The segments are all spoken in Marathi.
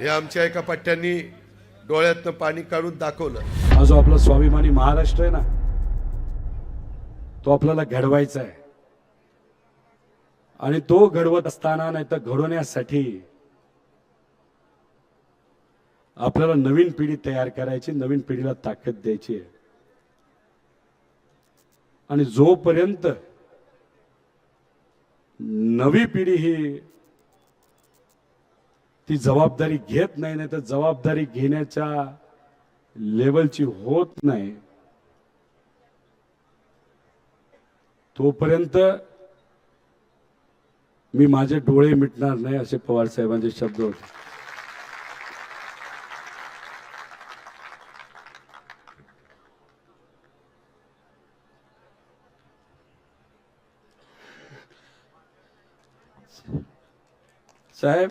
हे आमच्या एका पट्ट्यांनी डोळ्यातनं पाणी काढून दाखवलं. हा जो आपला स्वाभिमानी महाराष्ट्र आहे ना तो आपल्याला घडवायचा आहे. आणि तो घडवत असताना नाही तर घडवण्यासाठी आपल्याला नवीन पिढी तयार करायची नवीन पिढीला ताकद द्यायची आहे. आणि जोपर्यंत नवी पिढी ही ती जबाबदारी घेत नाही नाही तर जबाबदारी घेण्याच्या लेवलची होत नाही. तोपर्यंत मी माझे डोळे मिटणार नाही असे पवार साहेबांचे शब्द होते. साहेब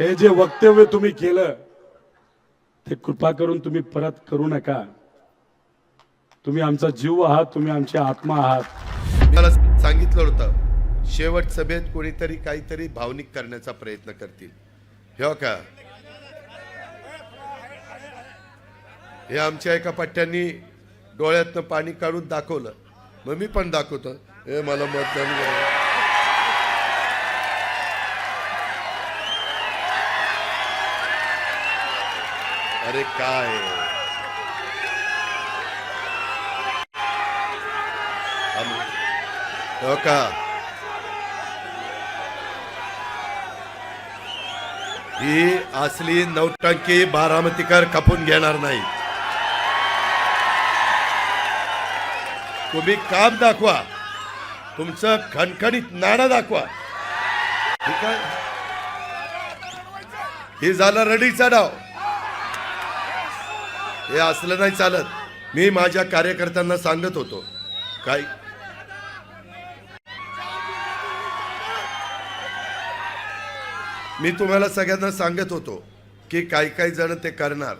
हे जे वक्तव्य तुम्ही केलं ते कृपा करून तुम्ही परत करू नका. तुम्ही आमचा जीव आहात तुम्ही आमची आत्मा आहात. मला सांगितलं होतं शेवट सभेत कोणीतरी काहीतरी भावनिक करण्याचा प्रयत्न करतील. हे हो का? हे आमच्या एका पट्ट्यांनी डोळ्यातनं पाणी काढून दाखवलं. मग मी पण दाखवतो. हे मला मतदान अरे काय? हो का? ही असली नौटंकी बारामतीकर खपून घेणार नाही. तुम्ही काम दाखवा. तुमचं खणखणीत नाणं दाखवा. ठीक आहे? हे झालं रडीचा डाव हे असलं नाही चालत. मी माझ्या कार्यकर्त्यांना सांगत होतो. काय? मी तुम्हाला सगळ्यांना सांगत होतो की काही काही जण ते करणार.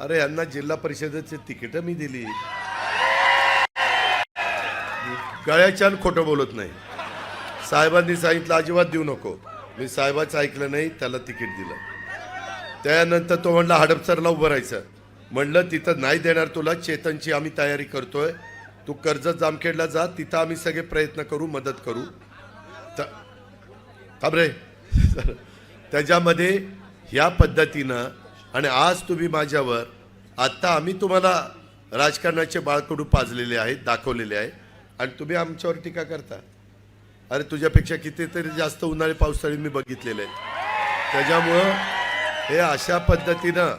अरे यांना जिल्हा परिषदेची तिकीट मी दिली. गळ्याच्या खोटं बोलत नाही. साहेबांनी सांगितलं अजिबात देऊ नको. मी साहेबाचं ऐकलं नाही त्याला तिकीट दिलं. त्यानंतर तो म्हणला हडपसरला उभं राहायचं. म्हणलं तिथं नाही देणार तुला चेतनची आम्ही तयारी करतोय. तू कर्जत जामखेडला जा तिथं आम्ही सगळे प्रयत्न करू मदत करू. त- रे. त्याच्यामध्ये ह्या पद्धतीनं आणि आज तुम्ही माझ्यावर आत्ता आम्ही तुम्हाला राजकारणाचे बाळकडू पाजलेले आहेत दाखवलेले आहे आणि तुम्ही आमच्यावर टीका करता. अरे तुझ्यापेक्षा कितीतरी जास्त उन्हाळी पावसाळी मी बघितलेले आहेत. त्याच्यामुळं हे अशा पद्धतीनं